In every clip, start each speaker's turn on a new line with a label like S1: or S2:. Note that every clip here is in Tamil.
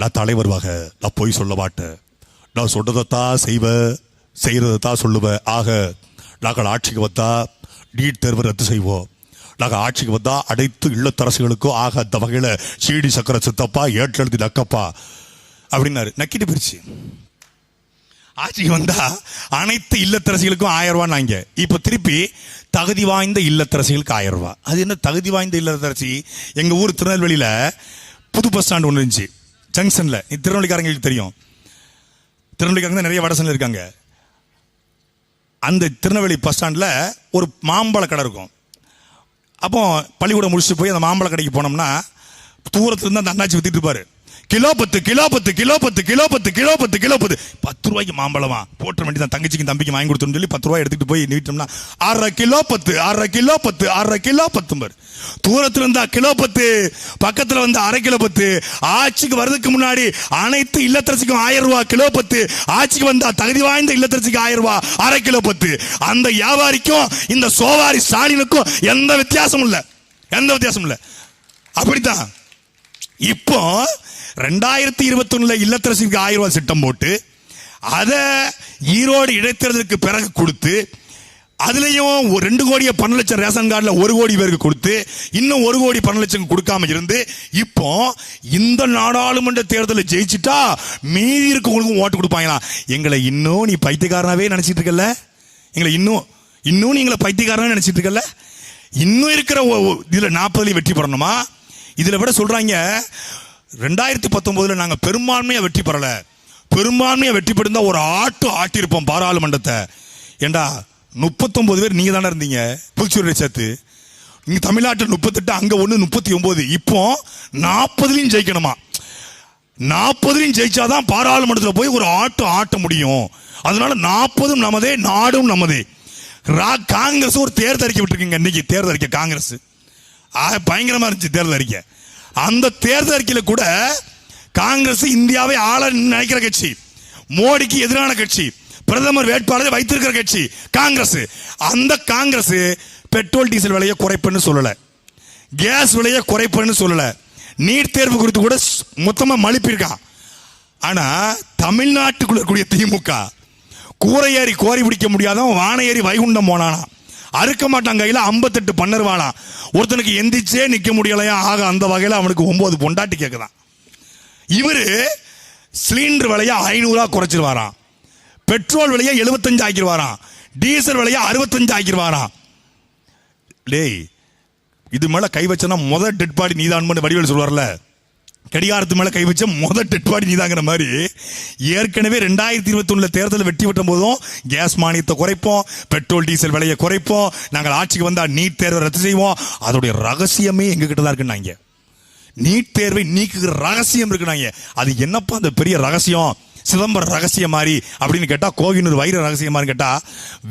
S1: நான் தலைவர்வாக நான் பொய் சொல்ல மாட்டேன். நான் சொன்னதைத்தான் செய்வேன் செய்யறதைத்தான் சொல்லுவேன் ஆக நாங்கள் ஆட்சிக்கு வந்தால் நீட் தேர்வு ரத்து செய்வோம். நாங்கள் ஆட்சிக்கு வந்தால் அனைத்து இல்லத்தரசுகளுக்கும் ஆக அந்த வகையில் சீடி சக்கர சித்தப்பா ஏற்றெழுதி நக்கப்பா அப்படின்னாரு. நக்கிட்டு போயிடுச்சு ஆட்சிக்கு வந்தால் அனைத்து இல்லத்தரசிகளுக்கும் ஆயிரம் ரூபான்னு நாங்க இப்போ திருப்பி தகுதி வாய்ந்த இல்லத்தரசிகளுக்கு ஆயிரம் ரூபா. அது என்ன தகுதி வாய்ந்த இல்லத்தரசி? எங்கள் ஊர் திருநெல்வேலியில் புது பஸ் ஸ்டாண்டு ஒன்று இருந்துச்சு. ஜங்ஷனில். இது திருநெல்வேலிக்காரங்களுக்கு தெரியும். திருநெல்வேலிக்காரங்க நிறைய வடசனில் இருக்காங்க. அந்த திருநெல்வேலி பஸ் ஸ்டாண்டில் ஒரு மாம்பழ கடை இருக்கும். அப்போ பள்ளிக்கூடம் முடிச்சுட்டு போய் அந்த மாம்பழ கடைக்கு போனோம்னா தூரத்துலேருந்து அந்த அண்ணாச்சி விற்றுட்டு இருப்பார். கிலோ பத்து கிலோ பத்து கிலோ பத்து கிலோ பத்து கிலோ பத்து கிலோ பத்து பத்து ரூபாய்க்கு மாம்பழமா? போட்ட வேண்டி தான் தங்கச்சிக்கு தம்பிக்கு வாங்கி கொடுத்தோம்னு சொல்லி பத்து ரூபாய் எடுத்துட்டு போய் நீட்டோம்னா அரை கிலோ பத்து அரை கிலோ பத்து அரை கிலோ பத்து பாரு. தூரத்துல இருந்தா கிலோ பத்து பக்கத்துல வந்து அரை கிலோ பத்து ஆட்சிக்கு வர்றதுக்கு முன்னாடி அனைத்து இல்லத்தரசிக்கும் ஆயிரம் ரூபாய் கிலோ பத்து ஆட்சிக்கு வந்தா தகுதி வாய்ந்த இல்லத்தரசிக்கு ஆயிரம் ரூபாய் அரை கிலோ பத்து அந்த வியாபாரிக்கும் இந்த சோவாரி ஸ்டாலினுக்கும் எந்த வித்தியாசமும் இல்லை. எந்த வித்தியாசமும் இல்லை. அப்படித்தான். இப்போ ரெண்டாயிரத்தி இருபத்தி ஒண்ணுல இல்லத்தரசிக்கு ஆயிரம் ரூபாய் திட்டம் போட்டு அதை ஈரோடு இடைத்தேர்தலுக்கு பிறகு கொடுத்து அதுலேயும் ஒரு ரெண்டு கோடியை பன்னெண்டு லட்சம் ரேஷன் கார்டில் ஒரு கோடி பேருக்கு கொடுத்து இன்னும் ஒரு கோடி பன்னெண்டு லட்சம் கொடுக்காம இருந்து இப்போ இந்த நாடாளுமன்ற தேர்தலில் ஜெயிச்சிட்டா மீதி இருக்கவங்களுக்கும் ஓட்டு கொடுப்பாங்களா? எங்களை இன்னும் நீ பைத்தியக்காரனாவே நினச்சிட்டு இருக்கல எங்களை இன்னும் இன்னும் நீங்களை பைத்தியக்காரனா நினச்சிட்டு இருக்கல இன்னும் இருக்கிற இதில் நாற்பதுலேயும் வெற்றி பெறணுமா? இதில் விட சொல்கிறாங்க ரெண்டாயிரத்தி பத்தொன்பதுல நாங்க பெரும்பான்மையா வெற்றி பெறல. பெரும்பான்மையா வெற்றி பெற்றிருந்தால் ஒரு ஆட்டு ஆட்டியிருப்போம் பாராளுமன்றத்தை. ஏண்டா முப்பத்தொன்பது பேர் நீங்க தானே இருந்தீங்க? புதுச்சேரியை சேர்த்து. இங்க தமிழ்நாட்டில் முப்பத்தெட்டு அங்க ஒன்று முப்பத்தி ஒன்பது இப்போ நாற்பதுலையும் ஜெயிக்கணுமா? நாற்பதுலையும் ஜெயிச்சாதான் பாராளுமன்றத்தில் போய் ஒரு ஆட்டு ஆட்ட முடியும். அதனால நாற்பதும் நமதே நாடும் நமதே. ரா- காங்கிரஸ் ஒரு தேர்தல் அறிக்கை விட்டுருக்கீங்க இன்னைக்கு தேர்தல் அறிக்கை காங்கிரஸ். ஆ, பயங்கரமா இருந்துச்சு தேர்தல் அறிக்கை. அந்த தேர்தல் அறிக்கையில் கூட காங்கிரஸ் இந்தியாவை ஆள நினைக்கிற கட்சி மோடிக்கு எதிரான கட்சி பிரதமர் வேட்பாளரை வைத்திருக்கிற கட்சி காங்கிரஸ். அந்த காங்கிரஸ் பெட்ரோல் டீசல் விலையை குறைப்புன்னு சொல்லலை. கேஸ் விலையை குறைப்புன்னு சொல்லலை. நீட் தேர்வு குறித்து கூட மொத்தமாக மொத்தமா மழுப்பியிருக்கான் ஆனால் தமிழ்நாட்டுக்குள்ள இருக்கக்கூடிய திமுக கூரை ஏறி கோரி பிடிக்க முடியாதவன் வானை ஏறி வைகுண்டம் போனானா? அறுக்க மாட்டான் கையில் ஐம்பத்தெட்டு பண்ணருவானா ஒருத்தனுக்கு எந்திரிச்சே நிற்க முடியலையா? ஆக அந்த வகையில் அவனுக்கு ஒம்பது பொண்டாட்டி கேட்குறான் இவர் சிலிண்டர் விலையை ஐநூறுரூவா குறைச்சிருவாராம். பெட்ரோல் விலையை எழுபத்தஞ்சு ஆக்கிடுவாராம் டீசல் விலையை அறுபத்தஞ்சு ஆக்கிடுவாராம் டேய் இது மேலே கை வச்சனா முதல் டெட் பாடி நீதான் வடிவேல் சொல்வார்ல கடிகாரத்து மேலே கை வச்ச முத டெட்பாடி நீதாங்கிற மாதிரி ஏற்கனவே ரெண்டாயிரத்தி இருபத்தி ஒன்றில் தேர்தல் வெற்றி பெற்ற போதும் கேஸ் மானியத்தை குறைப்போம் பெட்ரோல் டீசல் விலையை குறைப்போம் நாங்கள் ஆட்சிக்கு வந்தால் நீட் தேர்வை ரத்து செய்வோம். அதோடைய ரகசியமே எங்ககிட்ட தான் இருக்குன்னாங்க. நீட் தேர்வை நீக்குகிற ரகசியம் இருக்குனாங்க அது என்னப்பா அந்த பெரிய ரகசியம்? சிதம்பர ரகசியம் மாதிரி அப்படின்னு கேட்டால் கோகினூர் வைர ரகசியம் மாதிரி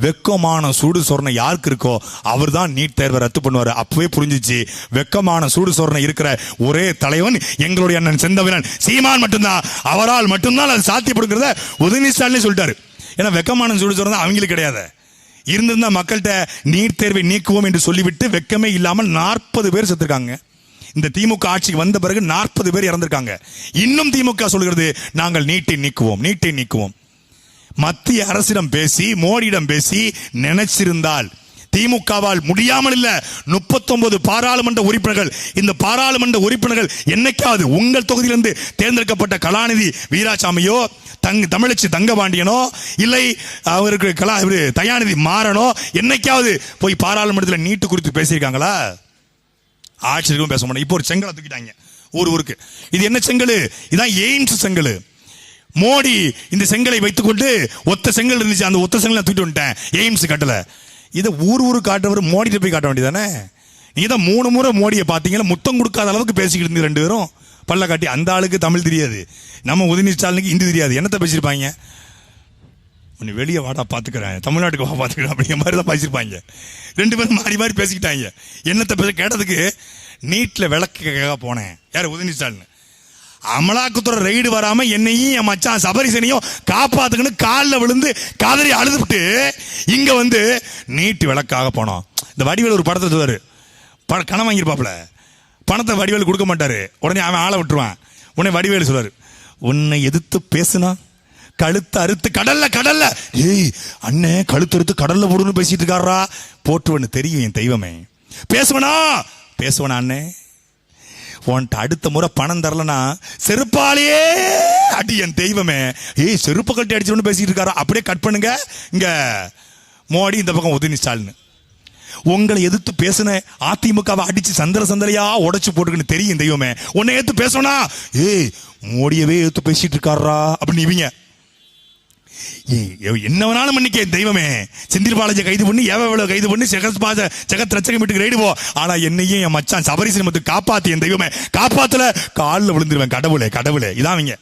S1: வெக்கமான சூடு சொரணை யாருக்கு இருக்கோ அவர் தான் நீட் தேர்வை ரத்து பண்ணுவார். அப்பவே புரிஞ்சிச்சு. வெக்கமான சூடு சொரணை இருக்கிற ஒரே தலைவன் எங்களுடைய அண்ணன் செந்தவினன் சீமான் மட்டும்தான். அவரால் மட்டும்தான் அது சாத்தியப்படுங்கிறத உதயநிதி ஸ்டாலின் சொல்லிட்டாரு. ஏன்னா வெக்கமான சூடு சொரணை அவங்களுக்கு கிடையாது. இருந்திருந்தா மக்கள்கிட்ட நீட் தேர்வை நீக்குவோம் என்று சொல்லிவிட்டு வெக்கமே இல்லாமல் நாற்பது பேர் செத்துருக்காங்க. இந்த திமுக ஆட்சிக்கு வந்த பிறகு நாற்பது பேர் இறந்திருக்காங்க. இன்னும் திமுக சொல்கிறது நாங்கள் நீட்டை நீக்குவோம் நீட்டி நீக்குவோம். மத்திய அரசிடம் பேசி மோடியிடம் பேசி நினைச்சிருந்தால் திமுகவால் முடியாமல் இல்ல 39 பாராளுமன்ற உறுப்பினர்கள் இந்த பாராளுமன்ற உறுப்பினர்கள் என்னைக்காவது உங்கள் தொகுதியிலிருந்து தேர்ந்தெடுக்கப்பட்ட கலாநிதி வீராசாமியோ தங் தமிழச்சி தங்கபாண்டியனோ இல்லை அவருக்கு கலா தயாநிதி மாறனோ என்னைக்காவது போய் பாராளுமன்றத்தில் நீட்டு குறித்து பேசியிருக்காங்களா? ஆட்சியர்களும் பேச மாட்டாங்க. இப்போ ஒரு செங்கலை தூக்கிட்டாங்க. ஊர் ஊருக்கு. இது என்ன செங்கல்? இதான் எய்ம்ஸ் செங்கல். மோடி இந்த செங்கலை வைத்துக்கொண்டு ஒத்த செங்கல் இருந்துச்சு. அந்த ஒத்த செங்கலை தூக்கிட்டு வந்துட்டேன். எய்ம்ஸ் கட்டல. இதை ஊர் ஊரு காட்டுறவர் மோடிட்டு போய் காட்ட வேண்டியதானே? நீ தான் மூணு முறை மோடியை பார்த்தீங்கன்னா முத்தம் கொடுக்காத அளவுக்கு பேசிக்கிட்டு இருந்து ரெண்டு பேரும். பல்ல காட்டி அந்த ஆளுக்கு தமிழ் தெரியாது. நம்ம உதயநிதி ஸ்டாலினுக்கு ஹிந்தி தெரியாது. என்னத்தை பேசியிருப்பாங்க? உன்னை வெளியே வாடா பார்த்துக்கிறேன் தமிழ்நாட்டுக்கு வா பார்த்துக்கிறேன் அப்படிங்கிற மாதிரி தான் பேசியிருப்பாங்க. ரெண்டு பேரும் மாறி மாறி பேசிக்கிட்டாங்க. என்னத்தை பேச கேட்டதுக்கு நீட்டில் விளக்குக்காக போனேன். யார்? உதயநிதி ஸ்டாலின். அமலாக்கத்துறை ரெய்டு வராமல் என்னையும் என் மச்சான் சபரிசனையும் காப்பாத்துக்கன்னு காலில் விழுந்து காதலி அழுதுவிட்டு இங்கே வந்து நீட்டு விளக்காக போனோம். இந்த வடிவேல் ஒரு படத்தை சொல்லுவாரு பட கணம் வாங்கியிருப்பாப்புல. பணத்தை வடிவேல் கொடுக்க மாட்டார். உடனே அவன் ஆளை விட்டுருவான். உடனே வடிவேல் சொல்வார் உன்னை எதிர்த்து பேசுனா கழுத்து அறுத்து கடல்ல கடல்ல. ஏய் அண்ணே கழுத்து அறுத்து கடல்ல போடுன்னு பேசிட்டு இருக்காரா போட்டுவன்னு தெரியும் என் தெய்வமே. பேசுவனா? பேசுவனா அண்ணே? உன்ட்ட அடுத்த முறை பணம் தரலனா செருப்பாலேயே அடி என் தெய்வமே. ஏய் செருப்பு கட்டி அடிச்சவனு பேசிட்டு இருக்காரா? அப்படியே கட் பண்ணுங்க. இங்க மோடி இந்த பக்கம் உதயநிதி ஸ்டாலின். உங்களை எதிர்த்து பேசின அதிமுகவை அடிச்சு சந்திர சந்திரையா உடச்சு போட்டுக்குன்னு தெரியும் தெய்வமே. உன்னை எதிர்த்து பேசணும்னா ஏய் மோடியவே எதிர்த்து பேசிட்டு இருக்காரா அப்படின்னு இவங்க. என்ன வேணாலும் பண்ணிக்க தெய்வமே. செந்தில் கைது பண்ணி எவ எவ்வளவு கைது பண்ணி ஜெகத் பாஜ ஜெகத் ரச்சகம் வீட்டுக்கு ரைடு போ. ஆனா என்னையும் என் மச்சான் சபரி சினிமத்து காப்பாத்தி என் தெய்வமே. காப்பாத்துல. காலில் விழுந்துருவேன் கடவுளே கடவுளே. இதான் அவங்க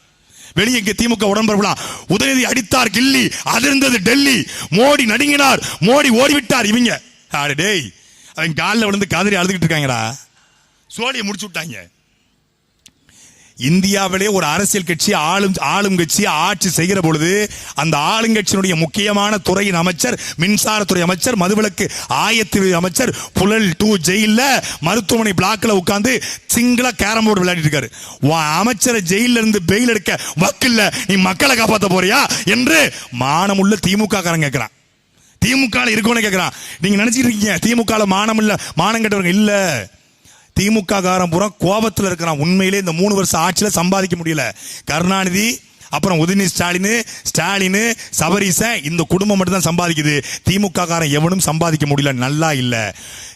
S1: வெளியே இங்க திமுக உடன்பரப்புலாம். உதயநிதி அடித்தார் கில்லி அதிர்ந்தது டெல்லி. மோடி நடுங்கினார். மோடி ஓடிவிட்டார் இவங்க. டேய். அவன் காலில் விழுந்து காதறி அழுதுகிட்டு இருக்காங்கடா. சோழியை முடிச்சு விட்டாங்க. இந்தியாவிலே ஒரு அரசியல் கட்சி ஆளும் ஆளும் கட்சி ஆட்சி செய்கிற பொழுது அந்த ஆளுங்கட்சியினுடைய முக்கியமான துறையின் அமைச்சர் மின்சாரத்துறை அமைச்சர் மதுவிலக்கு ஆயத்துறை அமைச்சர் புழல் டூ ஜெயிலில் மருத்துவமனை பிளாக்கில் உட்காந்து சிங்கள கேரம் போர்டு விளையாடிட்டு இருக்காரு அமைச்சரை ஜெயிலில் இருந்து பெயில் எடுக்க வக்கில்ல நீ மக்களை காப்பாற்ற போறியா? என்று மானமுள்ள திமுக காரன் கேட்கிறான் திமுக ல இருக்கவனே கேட்கிறான் நீங்க நினைச்சிட்டு இருக்கீங்க திமுக மானம் இல்ல மானம் கெட்டவங்க இல்லை. திமுக காரம் பூரா கோபத்தில் இருக்கிறான். உண்மையிலே இந்த மூணு வருஷம் ஆட்சியில் சம்பாதிக்க முடியல. கருணாநிதி அப்புறம் உதயநிதி ஸ்டாலின் ஸ்டாலின் சபரிசன் இந்த குடும்பம் மட்டும்தான் சம்பாதிக்குது. திமுக காரன் எவனும் சம்பாதிக்க முடியல நல்லா இல்லை.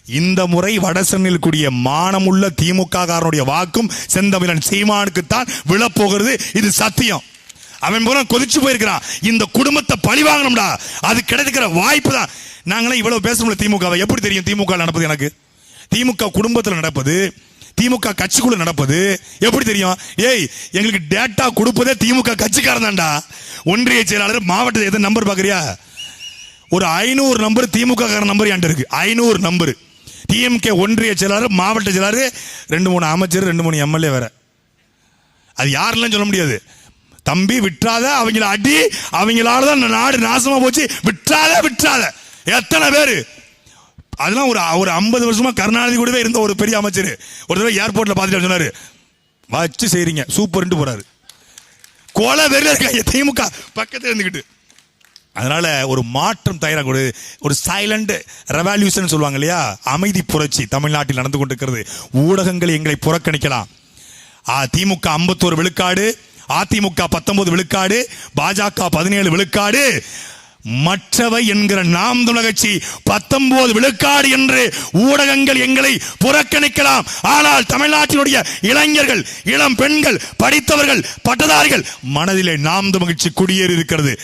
S1: இந்த முறை வடசென்னையில் கூடிய மானமுள்ள திமுக காரனுடைய வாக்கும் செந்தமிழன் சீமானுக்குத்தான் விழப்போகிறது. இது சத்தியம். அவன் பூரா கொதிச்சு போயிருக்கிறான். இந்த குடும்பத்தை பழி வாங்கணும்டா. அது கிடைக்கிற வாய்ப்பு தான். நாங்களாம் இவ்வளவு பேச முடியல திமுகவை. எப்படி தெரியும் திமுக நடப்பது எனக்கு? திமுக குடும்பத்தில் நடப்பது திமுக கட்சிக்குள்ள நடப்பது எப்படி தெரியும்? ஏய் எங்களுக்கு டேட்டா கொடுப்பதே திமுக கட்சிக்காரன் தான்டா ஒன்றிய செயலாளர் மாவட்ட எதை நம்பர் பார்க்குறியா? ஒரு ஐநூறு நம்பர் திமுக காரன் நம்பர் என்கிட்ட இருக்கு. ஐநூறு நம்பர் டிஎம்கே ஒன்றிய செயலாளர் மாவட்ட செயலாளர் ரெண்டு மூணு அமைச்சர் ரெண்டு மூணு எம்எல்ஏ வேற. அது யாரெல்லாம் சொல்ல முடியாது. தம்பி விட்டுறாத அவங்கள அடி அவங்களால தான் நாடு நாசமா போச்சு. விட்டுறாத விட்டுறாத எத்தனை பேர்? அதெல்லாம் ஒரு ஒரு ஐம்பது வருஷமா கருணாநிதி கூடவே இருந்த ஒரு பெரிய அமைச்சர். ஒரு தடவை ஏர்போர்ட்ல பார்த்துட்டு சொன்னாரு. வச்சு செய்றீங்க. சூப்பர்ன்ட்டு போறாரு. கொலை வெறில இருக்காங்க திமுக பக்கத்துல இருந்துக்கிட்டு அதனால ஒரு மாற்றம் தயாராக கூட. ஒரு சைலண்ட் ரெவல்யூஷன் சொல்லுவாங்க இல்லையா? அமைதி புரட்சி தமிழ்நாட்டில் நடந்து கொண்டிருக்கிறது. ஊடகங்கள் எங்களை புறக்கணிக்கலாம். திமுக ஐம்பத்தோரு விழுக்காடு அதிமுக பத்தொன்பது விழுக்காடு பாஜக பதினேழு விழுக்காடு மற்றவை என்கிற நாம் துணகச்சி பத்தொன்பது விழுக்காடு என்று ஊடகங்கள் எங்களை புறக்கணிக்கலாம். ஆனால் தமிழ்நாட்டினுடைய இளைஞர்கள் இளம் பெண்கள் படித்தவர்கள் பட்டதாரிகள் மனதிலே நாம் துமகிழ்ச்சி குடியேறி இருக்கிறது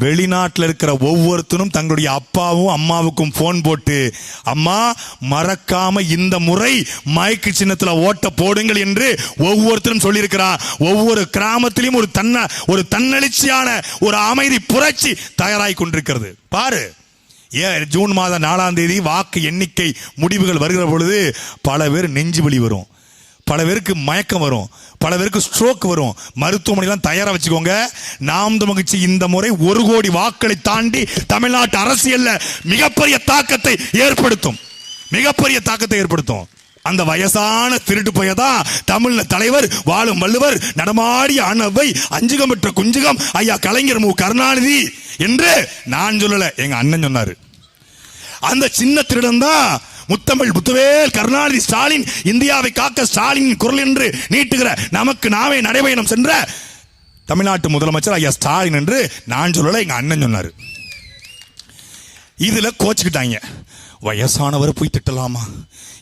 S1: வெளிநாட்டில் இருக்கிற ஒவ்வொருத்தரும் தங்களுடைய அப்பாவும் அம்மாவுக்கும் ஃபோன் போட்டு அம்மா மறக்காம இந்த முறை மயக்கு சின்னத்தில் ஓட்ட போடுங்கள் என்று ஒவ்வொருத்தரும் சொல்லியிருக்கிறார் ஒவ்வொரு கிராமத்திலையும் ஒரு தன்ன ஒரு தன்னெழுச்சியான ஒரு அமைதி புரட்சி தயாராகி கொண்டிருக்கிறது. பாரு ஏன் ஜூன் மாதம் நாலாம் தேதி வாக்கு எண்ணிக்கை முடிவுகள் வருகிற பொழுது பல பேர் நெஞ்சு வலி வரும். பல பேருக்கு மயக்கம் வரும். பல பேருக்கு ஸ்ட்ரோக் வரும். மருத்துவமனைலாம் தயாராக வச்சுக்கோங்க. நாம் மகிழ்ச்சி இந்த முறை ஒரு கோடி வாக்களை தாண்டி தமிழ்நாட்டு அரசியல்ல மிகப்பெரிய தாக்கத்தை ஏற்படுத்தும். மிகப்பெரிய தாக்கத்தை ஏற்படுத்தும். அந்த வயசான திருட்டு பையதான் தமிழ்ல தலைவர் வாழும் வள்ளுவர் நடமாடிய அணவை அஞ்சுகம் பெற்ற குஞ்சுகம் ஐயா கலைஞர் மு. கருணாநிதி என்று நான் சொல்லல. எங்க அண்ணன் சொன்னாரு. அந்த சின்ன திருடன் தான் முத்தமிழ் முத்துவேல் கருணாநிதி ஸ்டாலின் இந்தியாவை காக்க ஸ்டாலின் குரல் என்று நீட்டுகிற நமக்கு நாமே நடைபயணம் சென்ற தமிழ்நாட்டு முதலமைச்சர் ஐயா ஸ்டாலின் என்று நான் சொல்லலை எங்க அண்ணன் சொன்னார். இதில் கோச்சுக்கிட்டாங்க. வயசானவர் போய் திட்டலாமா?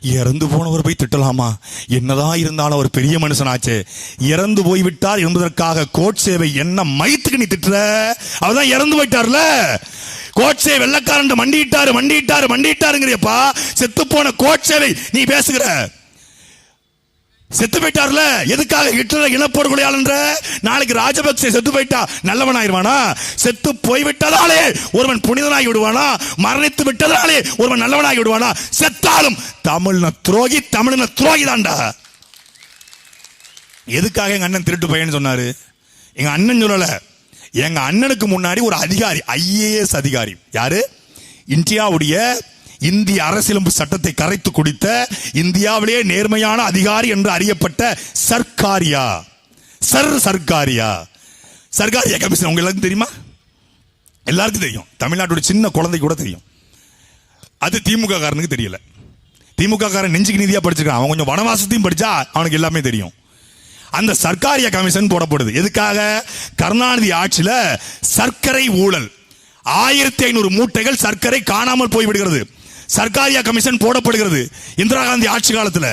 S1: இறந்து போனவர் போய் திட்டலாமா? என்னதான் இருந்தாலும் அவர் பெரிய மனுஷனாச்சு. இறந்து போய்விட்டார் என்பதற்காக கோட் சேவை என்ன மைத்துக்கு நீ திட்டுற? அவர்தான் இறந்து போயிட்டார்ல. கோட்சே வெள்ளக்காரன் மண்டிட்டாரு மண்டிட்டாரு மண்டிட்டாருங்கிறியப்பா செத்து போன கோட்சேவை நீ பேசுகிற. செத்து போயிட்டார்ல? எதுக்காக ஹிட்லர் இனப்படுகொலையாளன்ற? நாளைக்கு ராஜபக்சே செத்து போயிட்டா நல்லவன் ஆயிடுவானா செத்து போய்விட்டதாலே ஒருவன் புனிதனாகி விடுவானா? மரணித்து விட்டதாலே ஒருவன் நல்லவனாகி விடுவானா? செத்தாலும் தமிழ்ன துரோகி தமிழ்ன துரோகி தான்டா எதுக்காக எங்க அண்ணன் திருட்டு பையன் சொன்னாரு? எங்க அண்ணன் சொல்லல. எங்க அண்ணனுக்கு முன்னாடி ஒரு அதிகாரி ஐஏஎஸ் அதிகாரி. யாரு? இந்தியாவுடைய இந்திய அரசியலமைப்பு சட்டத்தை கரைத்து குடித்த இந்தியாவிலேயே நேர்மையான அதிகாரி என்று அறியப்பட்ட சர்க்காரியா? சர் சர்க்காரியா? சர்க்காரியா கமிஷன் உங்க எல்லாருக்கும் தெரியுமா? எல்லாருக்கும் தெரியும். தமிழ்நாட்டோட சின்ன குழந்தை கூட தெரியும். அது திமுக காரனுக்கு தெரியல. திமுக காரன் நெஞ்சுக்கு நீதியா படிச்சிருக்கான். அவன் கொஞ்சம் வனவாசத்தையும் படிச்சா அவனுக்கு எல்லாமே தெரியும். அந்த சர்க்காரிய கமிஷன் போடப்படுது. எதுக்காக? கருணாநிதி ஆட்சியில சர்க்கரை ஊழல். ஆயிரத்தி ஐநூறு மூட்டைகள் சர்க்கரை காணாமல் போய்விடுகிறது. சர்க்காரியா கமிஷன் போடப்படுகிறது. இந்திரா காந்தி ஆட்சி காலத்தில்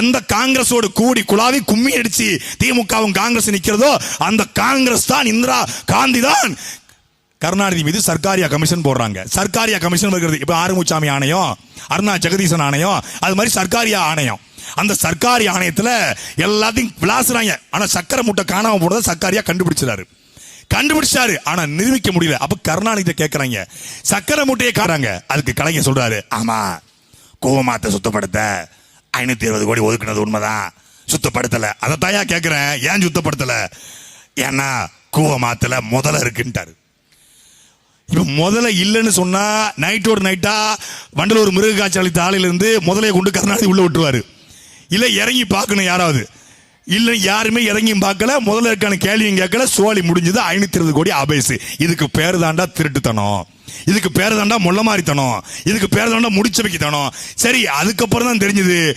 S1: எந்த காங்கிரஸோடு கூடி குழாவி கும்மி அடிச்சு திமுகவும் காங்கிரஸ் நிற்கிறதோ அந்த காங்கிரஸ் தான் இந்திரா காந்தி தான். கருணாநிதி மீது சர்க்காரியா கமிஷன் போடுறாங்க. சர்க்காரியா கமிஷன் வருகிறது. இப்போ ஆறுமுச்சாமி ஆணையம் அருணா ஜெகதீசன் ஆணையம் அது மாதிரி சர்க்காரியா ஆணையம். அந்த சர்க்காரி ஆணையத்தில் எல்லாத்தையும் விளாசுறாங்க. ஆனால் சக்கரை மூட்டை காணாமல் போடுறத சர்க்காரியா கண்டுபிடிச்சிடாரு. கண்டுபிடிச்சாரு ஆனா நிரூபிக்க முடியல. அப்ப கருணாநிதி கேட்கறாங்க சக்கரை மூட்டையை காறாங்க அதுக்கு கலைஞர் சொல்றாரு ஆமா கோவமாத்த சுத்தப்படுத்த. ஐநூத்தி இருபது கோடி ஒதுக்குனது உண்மைதான். சுத்தப்படுத்தல. அதை தாயா கேட்கிறேன் ஏன் சுத்தப்படுத்தல? ஏன்னா கூவமாத்துல முதல்ல இருக்குன்ட்டாரு. இப்ப முதல்ல இல்லைன்னு சொன்னா நைட்டோட நைட்டா வண்டலூர் மிருக காட்சி அளித்த ஆலையிலிருந்து இருந்து கொண்டு கருணாநிதி உள்ள விட்டுருவாரு. இல்ல இறங்கி பார்க்கணும் யாராவது. இல்லை யாருமே இறங்கியும் பார்க்கல. முதல்ல இருக்கான கேள்வியும் கேட்கல. சோழி முடிஞ்சது ஐநூத்தி இருபது கோடி அபேசு. இதுக்கு பேர் தாண்டா திருட்டுத்தனம். இதுக்கு பேர் தாண்டா முள்ளமாரித்தனம். இதுக்கு பேர் தாண்டா முடிச்ச வைக்கத்தனம் சரி அதுக்கப்புறம் தான் தெரிஞ்சது.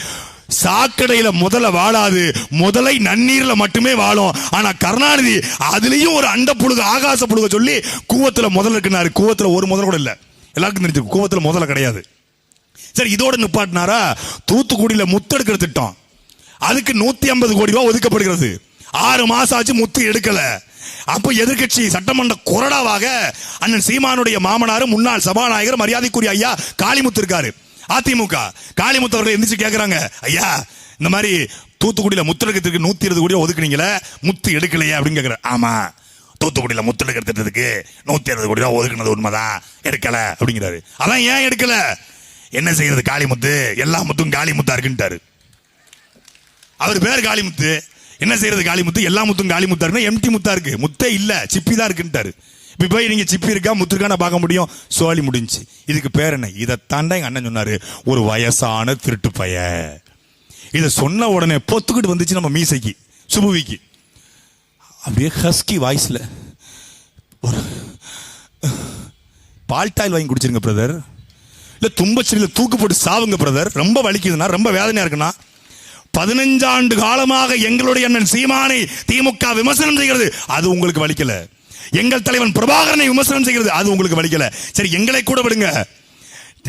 S1: சாக்கடையில முதல்ல வாழாது. முதலை நன்னீர்ல மட்டுமே வாழும். ஆனா கருணாநிதி அதுலயும் ஒரு அண்ட புழுக ஆகாச புழுக சொல்லி கூவத்துல முதல்ல இருக்குனாரு. கூவத்துல ஒரு முதல் கூட இல்லை. எல்லாருக்கும் தெரிஞ்சு கூவத்துல முதல்ல கிடையாது. சரி இதோட நிப்பாட்டினாரா? தூத்துக்குடியில முத்தெடுக்கிற திட்டம். அதுக்கு நூத்தி ஐம்பது கோடி ரூபாய் ஒதுக்கப்படுகிறது. ஆறு மாசம் ஆச்சு முத்து எடுக்கல. அப்ப எதிர்க்கட்சி சட்டமன்ற கொறடாவாக அண்ணன் சீமானுடைய மாமனார் முன்னாள் சபாநாயகர் மரியாதைக்குரிய ஐயா காளிமுத்து இருக்காரு. அதிமுக. காளிமுத்து அவர்கள் எந்திரிச்சு கேட்கிறாங்க ஐயா இந்த மாதிரி தூத்துக்குடியில முத்தெடுக்கிறதுக்கு நூத்தி இருபது கோடி ஒதுக்குனீங்களே முத்து எடுக்கலையே அப்படின்னு கேக்குறாரு. ஆமா. தூத்துக்குடியில் முத்தெடுக்கிற திட்டத்துக்கு நூற்றி அறுபது கோடி ரூபா ஒதுக்குனது உண்மைதான். எடுக்கல அப்படிங்கிறாரு. அதான் ஏன் எடுக்கல? என்ன செய்யறது காளிமுத்து? எல்லா முத்தும் காளிமுத்தா இருக்குன்ட்டாரு. அவர் பேர் காளிமுத்து. என்ன செய்யறது காளிமுத்து? எல்லா முத்தும் காளிமுத்தா இருக்குன்னா எம்டி முத்தா இருக்கு. முத்தே இல்ல. சிப்பி தான் இருக்குன்ட்டாரு. இப்போ போய் நீங்க சிப்பி இருக்கா? முத்து இருக்கா பார்க்க முடியும். சோழி முடிஞ்சு. இதுக்கு பேர் என்ன? இதை தாண்டா எங்க அண்ணன் சொன்னாரு. ஒரு வயசான திருட்டு பைய. இதை சொன்ன உடனே பொத்துக்கிட்டு வந்துச்சு நம்ம மீசைக்கு சுபுவிக்கு. அப்படியே ஹஸ்கி வாய்ஸில் ஒரு பால்டாயில் வாங்கி குடிச்சிருங்க பிரதர். இல்லை தும்பச்செடியில் தூக்கு போட்டு சாவுங்க பிரதர். ரொம்ப வலிக்குதுன்னா ரொம்ப வேதனையாக இருக்குன்னா பதினஞ்சாண்டு காலமாக எங்களுடைய அண்ணன் சீமானை திமுக விமர்சனம் செய்கிறது அது உங்களுக்கு வலிக்கல. எங்கள் தலைவன் பிரபாகரனை விமர்சனம் செய்கிறது அது உங்களுக்கு வலிக்கல. சரி எங்களை கூட விடுங்க.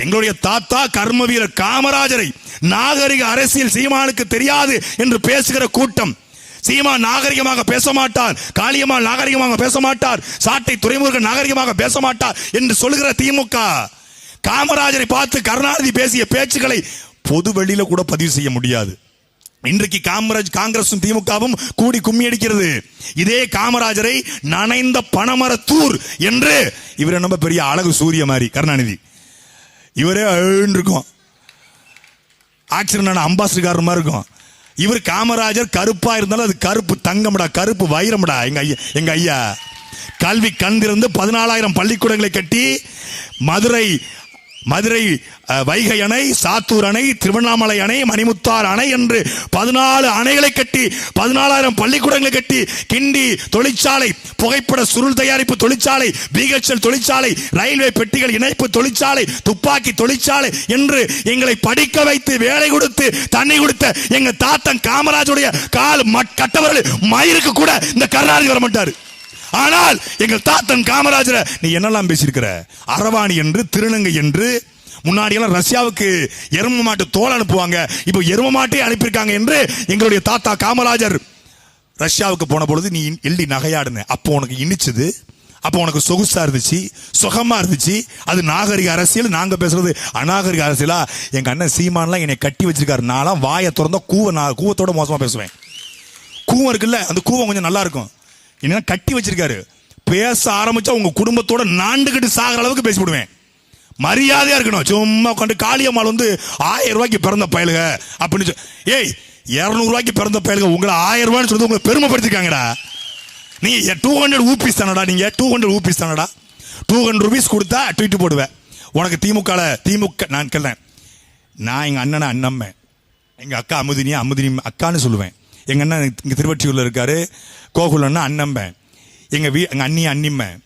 S1: எங்களுடைய தாத்தா கர்ம வீரர் காமராஜரை நாகரிக அரசியல் சீமானுக்கு தெரியாது என்று பேசுகிற கூட்டம். சீமா நாகரிகமாக பேச மாட்டார் காளியம்மாள் நாகரிகமாக பேச மாட்டார் சாட்டை துறைமுருகன் நாகரிகமாக பேச மாட்டார் என்று சொல்லுகிற திமுக. காமராஜரை பார்த்து கருணாநிதி பேசிய பேச்சுக்களை பொது வெளியில கூட பதிவு செய்ய முடியாது. இன்றைக்கு காமராஜ் காங்கிரசும் திமுகவும் கூடி கும்மி அடிக்கிறது இதே காமராஜரை நனைந்த பணமரத்தூர் என்று இவர் நம்ம பெரிய அழகு சூரிய மாதிரி கருணாநிதி. இவரே அழுன்னு இருக்கும். ஆக்சிடென்ட் அம்பாசிடர் மாதிரி இருக்கும். இவர் காமராஜர் கருப்பா இருந்தாலும் அது கருப்பு தங்கம்டா கருப்பு வைரம்டா எங்க ஐயா எங்க ஐயா. கல்வி கண் திறந்து பதினாலாயிரம் பள்ளிக்கூடங்களை கட்டி மதுரை மதுரை வைகை அணை சாத்தூர் அணை திருவண்ணாமலை அணை மணிமுத்தார் அணை என்று பதினாலு அணைகளை கட்டி பதினாலாயிரம் பள்ளிக்கூடங்களை கட்டி கிண்டி தொழிற்சாலை புகைப்பட சுருள் தயாரிப்பு தொழிற்சாலை பிஹெச்எல் தொழிற்சாலை ரயில்வே பெட்டிகள் இணைப்பு தொழிற்சாலை துப்பாக்கி தொழிற்சாலை என்று எங்களை படிக்க வைத்து வேலை கொடுத்து தண்ணி கொடுத்த எங்க தாத்தன் காமராஜுடைய கால் மட்- கட்டவர்கள் மயிருக்கு கூட இந்த கர்நாடகம் வர மாட்டார் ஆனால் எங்கள் தாத்தன் காமராஜரை நீ என்னெல்லாம் பேசியிருக்கிற? அரவாணி என்று திருநங்கை என்று முன்னாடி எல்லாம் ரஷ்யாவுக்கு எரும மாட்டு தோல் அனுப்புவாங்க இப்போ எரும மாட்டே அனுப்பியிருக்காங்க என்று எங்களுடைய தாத்தா காமராஜர் ரஷ்யாவுக்கு போன பொழுது நீ எள்ளி நகையாடுன. அப்போ உனக்கு இனிச்சது அப்போ உனக்கு சொகுசா இருந்துச்சு சுகமா இருந்துச்சு. அது நாகரிக அரசியல் நாங்க பேசுறது அநாகரிக அரசியலா? எங்க அண்ணன் சீமான்லாம் என்னை கட்டி வச்சிருக்காரு. நான்லாம் வாயை திறந்தா கூவ நான் கூவத்தோட மோசமா பேசுவேன். கூவம் இருக்குல்ல அந்த கூவம் கொஞ்சம் நல்லா இருக்கும். என்ன கட்டி வச்சிருக்காரு. பேச ஆரம்பிச்சா உங்க குடும்பத்தோட நாண்டுகிட்டு சாகிற அளவுக்கு பேசிவிடுவேன். மரியாதையா இருக்கணும். சும்மா உட்காந்து காளியம்மாள் வந்து ஆயிரம் ரூபாய்க்கு பிறந்த பயலுக அப்படின்னு ஏய் இரநூறுவாய்க்கு ரூபாய்க்கு பிறந்த பயலுக உங்களை ஆயிரம் ரூபாய்னு சொல்லி உங்களை பெருமைப்படுத்திருக்காங்கடா. நீங்க டூ ஹண்ட்ரட் ஊபிஸ் தானடா நீங்க டூ ஹண்ட்ரட் ஊபிஸ் தானடா. டூ ஹண்ட்ரட் ருபீஸ் கொடுத்தா ட்வீட் போடுவேன். உனக்கு திமுக திமுக நான் கேள்வேன் நான் எங்க அண்ணனை அண்ணம்மே. எங்க அக்கா அமுதினியா அமுதினி அக்கான்னு சொல்லுவேன். எங்கள் அண்ணன் இங்கே திருவற்றியூரில் இருக்காரு. கோகுலன்னா அண்ணம்பேன் எங்கள் வீ எங்கள் அண்ணி அண்ணிம்மன்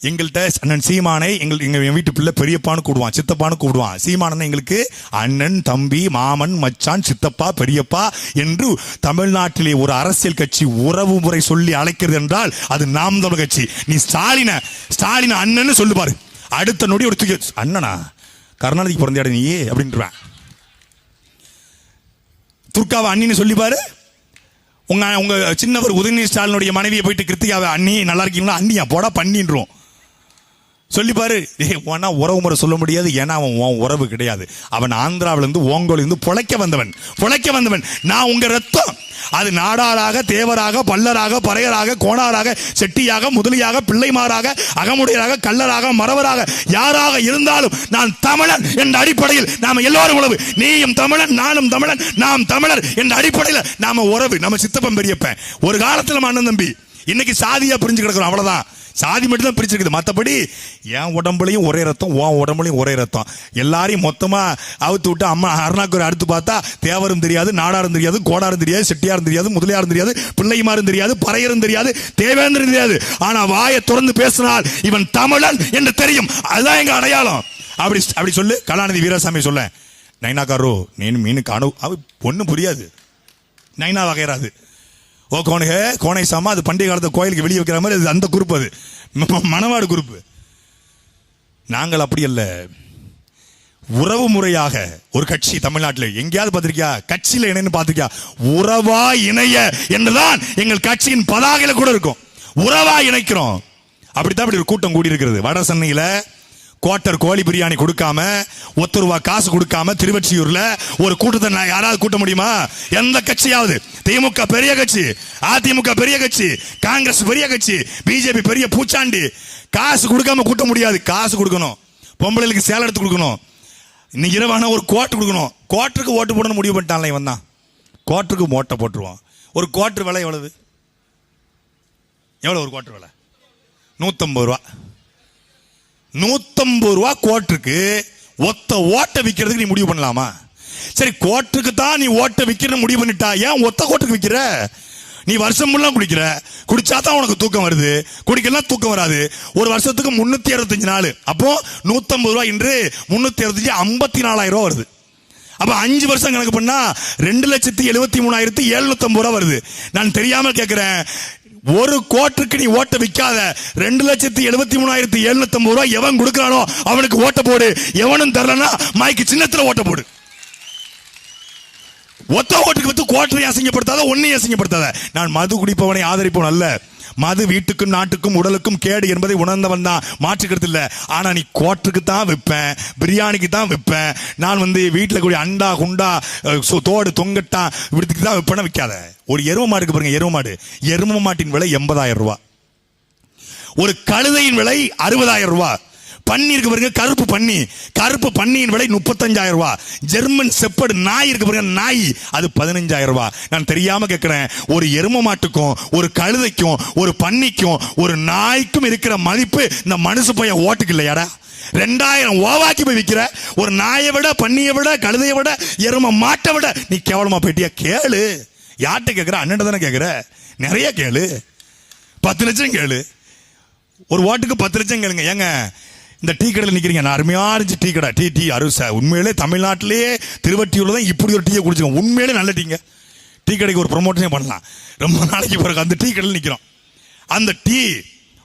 S1: எங்கள்கிட்ட அண்ணன் சீமானை எங்கள் எங்கள் என் வீட்டு பிள்ளை பெரியப்பான்னு கூடுவான் சித்தப்பான்னு கூடுவான் சீமானன் எங்களுக்கு அண்ணன் தம்பி மாமன் மச்சான் சித்தப்பா பெரியப்பா என்று தமிழ்நாட்டிலே ஒரு அரசியல் கட்சி உறவு முறை சொல்லி அழைக்கிறது என்றால் அது நாம் தமிழ் கட்சி. நீ ஸ்டாலின ஸ்டாலின அண்ணன்னு சொல்லுவார் அடுத்த நொடி ஒரு தூக்கி அண்ணனா கருணாநிதிக்கு பிறந்த இடம் நீயே அப்படின்றான் துர்காவை அண்ணின்னு சொல்லிப்பாரு உங்க உங்க சின்னவர் உதயநிதி ஸ்டாலினுடைய மனைவியை போயிட்டு கிருத்திகாவை அண்ணி நல்லா இருக்கீங்களா? அண்ணியா? போடா பண்ணின்றோம். சொல்லிப்பாரு. பாரு உறவு முறை சொல்ல முடியாது ஏன்னா அவன் உன் உறவு கிடையாது. அவன் ஆந்திராவிலிருந்து ஓங்கோலிருந்து ஓங்கோல பொழைக்க வந்தவன் பொழைக்க வந்தவன். நான் உங்க ரத்தம். அது நாடாராக தேவராக பல்லராக பறையராக கோணாராக செட்டியாக முதலியாக பிள்ளைமாராக அகமுடையராக கல்லராக மறவராக யாராக இருந்தாலும் நான் தமிழன் என்ற அடிப்படையில் நாம் எல்லோரும் உழவு நீயும் தமிழன் நானும் தமிழன் நாம் தமிழர் என்ற அடிப்படையில் நாம உறவு. நம்ம சித்தப்பன் பெரியப்பன். ஒரு காலத்தில் நம்ம அண்ணன் தம்பி இன்னைக்கு சாதியா பிரிஞ்சு கிடக்கிறோம் அவ்வளவுதான். சாதி மட்டும் தான் பிரிச்சிருக்குது. மற்றபடி என் உடம்புலையும் ஒரே ரத்தம் உன் உடம்புலையும் ஒரே ரத்தம். எல்லாரையும் மொத்தமாக அவுத்து விட்டு அம்மா அருணாக்குறை அடுத்து பார்த்தா தேவரும் தெரியாது நாடாரும் தெரியாது கோடாரும் தெரியாது செட்டியாரும் தெரியாது முதலியாரும் தெரியாது பிள்ளைமாரும் தெரியாது பறையரும் தெரியாது தேவேந்திரன் தெரியாது. ஆனால் வாயை திறந்து பேசினால் இவன் தமிழன் என்று தெரியும். அதுதான் எங்கள் அடையாளம். அப்படி அப்படி சொல்லு. கலாநிதி வீராசாமி சொல்ல நைனாக்காரோ நீ மீனுக்கு அணு அவ ஒன்றும் புரியாது. நைனா வகைராது ஓ கோனகே கோனை சாமா அது பண்டிகை காலத்து கோயிலுக்கு வெளியே வைக்கிற மாதிரி அது அந்த குரூப் அது. மணவாடு குரூப் நாங்கள் அப்படி அல்ல. உறவு முறையாக ஒரு கட்சி தமிழ்நாட்டில். எங்கேயாவது பார்த்திருக்கியா? கட்சியில் இணைன்னு பார்த்திருக்கியா? உறவா இணைய என்றுதான் எங்கள் கட்சியின் பதாகையில் கூட இருக்கும். உறவா இணைக்கிறோம். அப்படித்தான் இப்படி ஒரு கூட்டம் கூடி இருக்கிறது வட சென்னையில் குவார்ட்டர் கோழி பிரியாணி கொடுக்காம ஒத்து ரூபா காசு கொடுக்காம திருவச்சியூர்ல ஒரு கூட்டத்தை நான் யாராவது கூட்ட முடியுமா? எந்த கட்சியாவது? திமுக பெரிய கட்சி அதிமுக பெரிய கட்சி காங்கிரஸ் பெரிய கட்சி பிஜேபி பெரிய பூச்சாண்டி. காசு கொடுக்காம கூட்ட முடியாது. காசு கொடுக்கணும். பொம்பளைகளுக்கு சேலை எடுத்து கொடுக்கணும். இன்னைக்கு இரவான ஒரு கோட்டு கொடுக்கணும். கோட்டருக்கு ஓட்டு போடணும்னு முடிவு பண்ணிட்டான்ல இவன் தான். கோட்டருக்கு ஓட்டை போட்டுருவான். ஒரு கோட்டர் விலை எவ்வளவு? எவ்வளோ ஒரு குவார்ட்ரு விலை? நூற்றம்பது ரூபா. நூத்தம்பது ரூபா கோட்டுக்கு ஒத்த ஓட்டை விற்கிறதுக்கு நீ முடிவு பண்ணலாமா? சரி கோட்டுக்கு தான் நீ ஓட்டை விற்கிற முடிவு பண்ணிட்டா ஏன் ஒத்த கோட்டுக்கு விற்கிற நீ வருஷம் முல்லாம் குடிக்கிற. குடிச்சா தான் உனக்கு தூக்கம் வருது. குடிக்கலாம் தூக்கம் வராது. ஒரு வருஷத்துக்கு முன்னூத்தி அறுபத்தஞ்சு நாள். அப்போ நூத்தம்பது ரூபா இன்று முன்னூத்தி அறுபத்தஞ்சு ஐம்பத்தி நாலாயிரம் ரூபா வருது. அப்ப அஞ்சு வருஷம் கணக்கு பண்ணா ரெண்டு லட்சத்தி எழுபத்தி மூணாயிரத்தி எழுநூத்தி ரூபா வருது. நான் தெரியாமல் கேட்கிறேன் ஒரு கோட்டுக்கு நீ ஓட்ட விற்காத. ரெண்டு லட்சத்தி எழுபத்தி மூணாயிரத்தி எழுநூத்தி ரூபா எவன் கொடுக்குறானோ அவனுக்கு ஓட்ட போடு. எவனும் தரலன்னா மைக்கு சின்னத்தில் ஓட்ட போடு. ஒத்த ஓட்டுக்கு வித்து கோட்டரை அசிங்கப்படுத்தாத ஒன்னையும் அசிங்கப்படுத்தாத. நான் மது குடிப்பவனை ஆதரிப்பவன் அல்ல. மது வீட்டுக்கும் நாட்டுக்கும் உடலுக்கும் கேடு என்பதை உணர்ந்தவன் தான். மாற்றுக்கிறது இல்லை. ஆனால் நீ கோட்டுக்கு தான் விற்பேன் பிரியாணிக்கு தான் விற்பேன் நான் வந்து வீட்டில் கூடிய அண்டா குண்டா தோடு தொங்கட்டா இப்படிக்கு தான் விற்பனை விற்காத. ஒரு எரும மாடுக்கு பாருங்க எரும மாடு. எரும மாட்டின் விலை எண்பதாயிரம் ரூபா ஒரு கழுதையின் விலை அறுபதாயிரம் ரூபாய். பன்னி இருக்கு பாருங்க கருப்பு பன்னி. கருப்பு பன்னியின் விலை முப்பத்தஞ்சாயிரம் ரூபாய் ஜெர்மன் செப்படு நாய் இருக்கு பாருங்க நாய். அது பதினஞ்சாயிரம் ரூபாய் நான் தெரியாம கேட்கிறேன் ஒரு எரும மாட்டுக்கும் ஒரு கழுதைக்கும் ஒரு பன்னிக்கும் ஒரு நாய்க்கும் இருக்கிற மதிப்பு இந்த மனுஷ பையன் ஓட்டுக்கு இல்லையாடா? ரெண்டாயிரம் ஓவாக்கி போய் விற்கிற ஒரு நாயை விட பன்னியை விட கழுதையை விட எரும மாட்டை விட நீ கேவலமா போயிட்டியா? கேளு. யார்கிட்ட கேட்குற அண்ணன் தானே கேட்குற நிறைய கேளு. பத்து லட்சம் கேளு. ஒரு ஓட்டுக்கு பத்து லட்சம் கேளுங்க. ஏங்க இந்த டீ கடையில் நிற்கிறீங்க நான் அருமையாக இருந்துச்சு டீ கடை. டீ டீ அருசா. உண்மையிலே தமிழ்நாட்டிலேயே திருவட்டியூர்ல தான் இப்படி ஒரு டீயை குடிச்சுக்கோங்க உண்மையிலே நல்ல டீங்க. டீ கடைக்கு ஒரு ப்ரொமோஷனே பண்ணலாம். ரொம்ப நாளைக்கு பிறகு அந்த டீ கடையில் நிற்கிறோம் அந்த டீ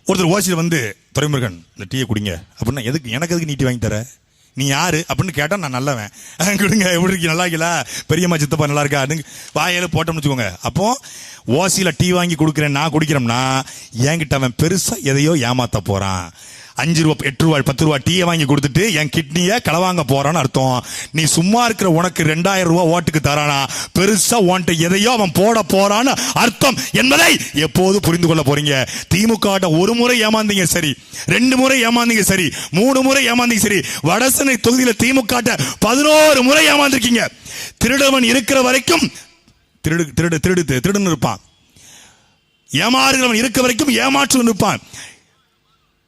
S1: ஒருத்தர் ஓசியில் வந்து துறைமுருகன் இந்த டீயை குடிங்க. அப்படின்னா எதுக்கு எனக்கு எதுக்கு நீட்டி வாங்கி தர? நீ யார்? அப்படின்னு கேட்டால் நான் நல்லவன். கொடுங்க எப்படி இருக்கீங்க? நல்லா இருக்கீங்களா? பெரியம்மா சித்தப்பா நல்லா இருக்கா? அதுங்க போட்டோம்னு வச்சுக்கோங்க. அப்போ ஓசியில் டீ வாங்கி கொடுக்குறேன் நான் குடிக்கிறோம்னா என்கிட்ட அவன் பெருசாக எதையோ ஏமாத்த போகிறான் அஞ்சு ரூபா எட்டு ரூபாய் பத்து ரூபா டீயை வாங்கி கொடுத்துட்டு என் கிட்னியை களவாங்க போறான்னு அர்த்தம். நீ சும்மா இருக்கிற உனக்கு ரெண்டாயிரம் ரூபாய் ஓட்டுக்கு தரானா? பெருசா ஓன்ட்ட எதையோ அவன் போட போறான்னு அர்த்தம் என்பதை எப்போது புரிந்து கொள்ள போறீங்க? திமுக ஒரு முறை ஏமாந்தீங்க சரி. ரெண்டு முறை ஏமாந்தீங்க சரி. மூணு முறை ஏமாந்தீங்க சரி. வடசனை தொகுதியில் திமுக பதினோரு முறை ஏமாந்திருக்கீங்க. திருடவன் இருக்கிற வரைக்கும் திருடு திருடு திருடு திருடுன்னு இருப்பான். ஏமாறுகிறவன் இருக்க வரைக்கும் ஏமாற்று இருப்பான்.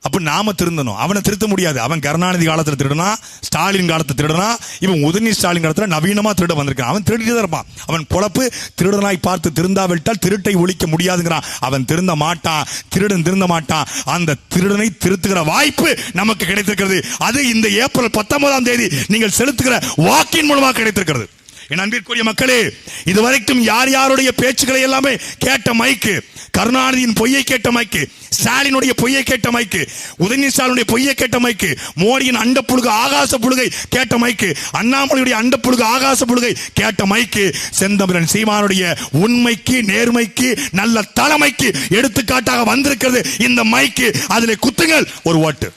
S1: அப்போ நாம திருந்தணும். அவனை திருத்த முடியாது. அவன் கருணாநிதி காலத்தில் திருடனா ஸ்டாலின் காலத்தை திருடனா இவன் உதயநிதி ஸ்டாலின் காலத்தில் நவீனமாக திருட வந்திருக்கான். அவன் திருடிட்டு தான் இருப்பான். அவன் பொழப்பு திருடனாய் பார்த்து திருந்தாவிட்டால் திருட்டை ஒழிக்க முடியாதுங்கிறான். அவன் திருந்த மாட்டான். திருடன் திருந்த மாட்டான். அந்த திருடனை திருத்துகிற வாய்ப்பு நமக்கு கிடைத்திருக்கிறது. அது இந்த ஏப்ரல் பத்தொன்பதாம் தேதி நீங்கள் செலுத்துகிற வாக்கின் மூலமாக கிடைத்திருக்கிறது. என் அன்பிற்குரிய மக்களே இதுவரைக்கும் யார் யாருடைய பேச்சுக்களை எல்லாமே கேட்ட மைக்கு கருணாநிதியின் பொய்யை கேட்ட மைக்கு ஸ்டாலினுடைய பொய்யை கேட்ட மைக்கு உதயநிதி ஸ்டாலினுடைய பொய்யை கேட்ட மைக்கு மோடியின் அண்ட புழுகு ஆகாச புழுகை கேட்ட மைக்கு அண்ணாமலையுடைய அண்ட புழுகு ஆகாச புழுகை கேட்ட மைக்கு செந்தமிழன் சீமானுடைய உண்மைக்கு நேர்மைக்கு நல்ல தலைமைக்கு எடுத்துக்காட்டாக வந்திருக்கிறது இந்த மைக்கு அதில் குத்துங்கள் ஒரு ஓட்டு.